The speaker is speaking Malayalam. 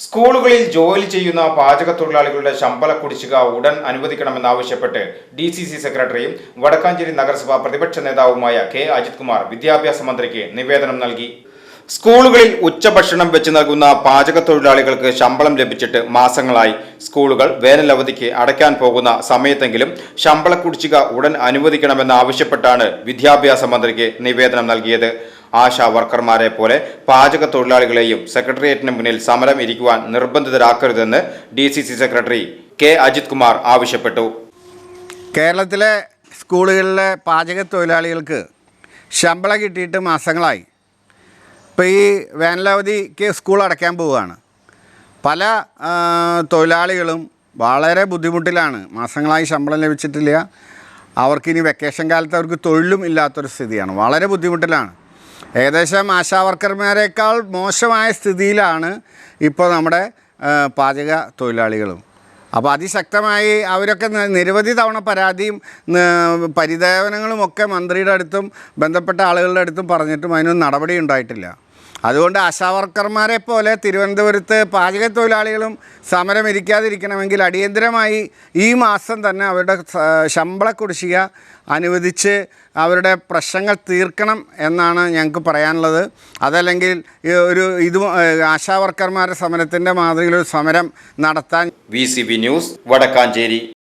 സ്കൂളുകളിൽ ജോലി ചെയ്യുന്ന പാചക തൊഴിലാളികളുടെ ശമ്പള കുടിശ്ശിക ഉടൻ അനുവദിക്കണമെന്നാവശ്യപ്പെട്ട് ഡി സി സി സെക്രട്ടറിയും വടക്കാഞ്ചേരി നഗരസഭാ പ്രതിപക്ഷ നേതാവുമായ കെ അജിത് കുമാർ വിദ്യാഭ്യാസ മന്ത്രിക്ക് നിവേദനം നൽകി. സ്കൂളുകളിൽ ഉച്ചഭക്ഷണം വെച്ച് നൽകുന്ന പാചക തൊഴിലാളികൾക്ക് ശമ്പളം ലഭിച്ചിട്ട് മാസങ്ങളായി സ്കൂളുകൾ വേനൽ അവധിക്ക് അടയ്ക്കാൻ പോകുന്ന സമയത്തെങ്കിലും ശമ്പള കുടിശ്ശിക ഉടൻ അനുവദിക്കണമെന്നാവശ്യപ്പെട്ടാണ് വിദ്യാഭ്യാസ മന്ത്രിക്ക് നിവേദനം നൽകിയത്. ആശാ വർക്കർമാരെ പോലെ പാചക തൊഴിലാളികളെയും സെക്രട്ടേറിയറ്റിന് മുന്നിൽ സമരം ഇരിക്കുവാൻ നിർബന്ധിതരാക്കരുതെന്ന് D secretary K Ajith Kumar ആവശ്യപ്പെട്ടു. കേരളത്തിലെ സ്കൂളുകളിലെ പാചക തൊഴിലാളികൾക്ക് ശമ്പളം കിട്ടിയിട്ട് മാസങ്ങളായി. ഇപ്പോൾ ഈ വേനലവധിക്ക് സ്കൂൾ അടയ്ക്കാൻ പോവുകയാണ്. പല തൊഴിലാളികളും വളരെ ബുദ്ധിമുട്ടിലാണ്. മാസങ്ങളായി ശമ്പളം ലഭിച്ചിട്ടില്ല. അവർക്കിനി വെക്കേഷൻ കാലത്ത് അവർക്ക് തൊഴിലും ഇല്ലാത്തൊരു സ്ഥിതിയാണ്. വളരെ ബുദ്ധിമുട്ടിലാണ്. ഏകദേശം ആശാ വർക്കർമാരെക്കാൾ മോശമായ സ്ഥിതിയിലാണ് ഇപ്പോൾ നമ്മുടെ പാചക തൊഴിലാളികളും. അപ്പോൾ അതിശക്തമായി അവരൊക്കെ നിരവധി തവണ പരാതിയും ന- പരിദേവനങ്ങളും ഒക്കെ മന്ത്രിയുടെ അടുത്തും ബന്ധപ്പെട്ട ആളുകളുടെ അടുത്തും പറഞ്ഞിട്ടും അതിനൊന്നും നടപടി ഉണ്ടായിട്ടില്ല. അതുകൊണ്ട് ആശാവർക്കർമാരെ പോലെ തിരുവനന്തപുരത്ത് പാചക തൊഴിലാളികളും സമരം ഇരിക്കാതിരിക്കണമെങ്കിൽ അടിയന്തരമായി ഈ മാസം തന്നെ അവരുടെ ശമ്പള കുടിശ്ശിക അനുവദിച്ച് അവരുടെ പ്രശ്നങ്ങൾ തീർക്കണം എന്നാണ് ഞങ്ങൾക്ക് പറയാനുള്ളത്. അതല്ലെങ്കിൽ ഒരു ഇത് ആശാവർക്കർമാരുടെ സമരത്തിന്റെ മാതൃകയിൽ ഒരു സമരം നടത്താൻ വി ന്യൂസ് വടക്കാഞ്ചേരി.